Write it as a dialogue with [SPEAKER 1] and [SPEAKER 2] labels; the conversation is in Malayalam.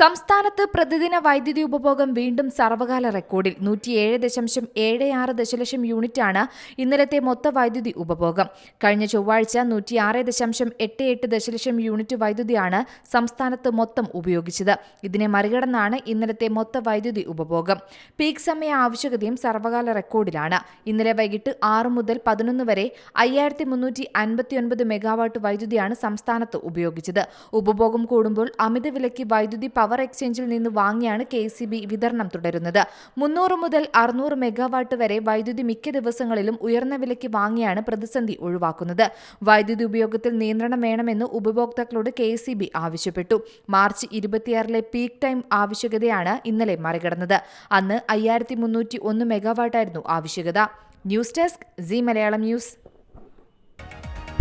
[SPEAKER 1] സംസ്ഥാനത്ത് പ്രതിദിന വൈദ്യുതി ഉപഭോഗം വീണ്ടും സർവകാല റെക്കോർഡിൽ നൂറ്റിയേഴ് ദശാംശം ഏഴ് ആറ് ദശലക്ഷം യൂണിറ്റാണ് ഇന്നലത്തെ മൊത്ത വൈദ്യുതി ഉപഭോഗം. കഴിഞ്ഞ ചൊവ്വാഴ്ച നൂറ്റിയാറ് ദശാംശം എട്ട് എട്ട് ദശലക്ഷം യൂണിറ്റ് വൈദ്യുതിയാണ് സംസ്ഥാനത്ത് മൊത്തം ഉപയോഗിച്ചത്. ഇതിനെ മറികടന്നാണ് ഇന്നലത്തെ മൊത്ത വൈദ്യുതി ഉപഭോഗം. പീക്ക് സമയ ആവശ്യകതയും സർവകാല റെക്കോർഡിലാണ്. ഇന്നലെ വൈകിട്ട് ആറ് മുതൽ പതിനൊന്ന് വരെ അയ്യായിരത്തി മുന്നൂറ്റി അൻപത്തിയൊൻപത് മെഗാവാട്ട് വൈദ്യുതിയാണ് സംസ്ഥാനത്ത് ഉപയോഗിച്ചത്. ഉപഭോഗം കൂടുമ്പോൾ അമിത വിലയ്ക്ക് വൈദ്യുതി പവർ എക്സ്ചേഞ്ചിൽ നിന്ന് വാങ്ങിയാണ് കെ സി ബി വിതരണം തുടരുന്നത്. മുന്നൂറ് മുതൽ അറുന്നൂറ് മെഗാവാട്ട് വരെ വൈദ്യുതി മിക്ക ദിവസങ്ങളിലും ഉയർന്ന വിലയ്ക്ക് വാങ്ങിയാണ് പ്രതിസന്ധി ഒഴിവാക്കുന്നത്. വൈദ്യുതി ഉപയോഗത്തിൽ നിയന്ത്രണം വേണമെന്ന് ഉപഭോക്താക്കളോട് കെ ആവശ്യപ്പെട്ടു. മാർച്ച് ഇരുപത്തിയാറിലെ പീക്ക് ടൈം ആവശ്യകതയാണ് ഇന്നലെ മറികടന്നത്. അന്ന് അയ്യായിരത്തി മുന്നൂറ്റി ഒന്ന് മെഗാവാട്ടായിരുന്നു ആവശ്യകത. News desk C Malayalam news.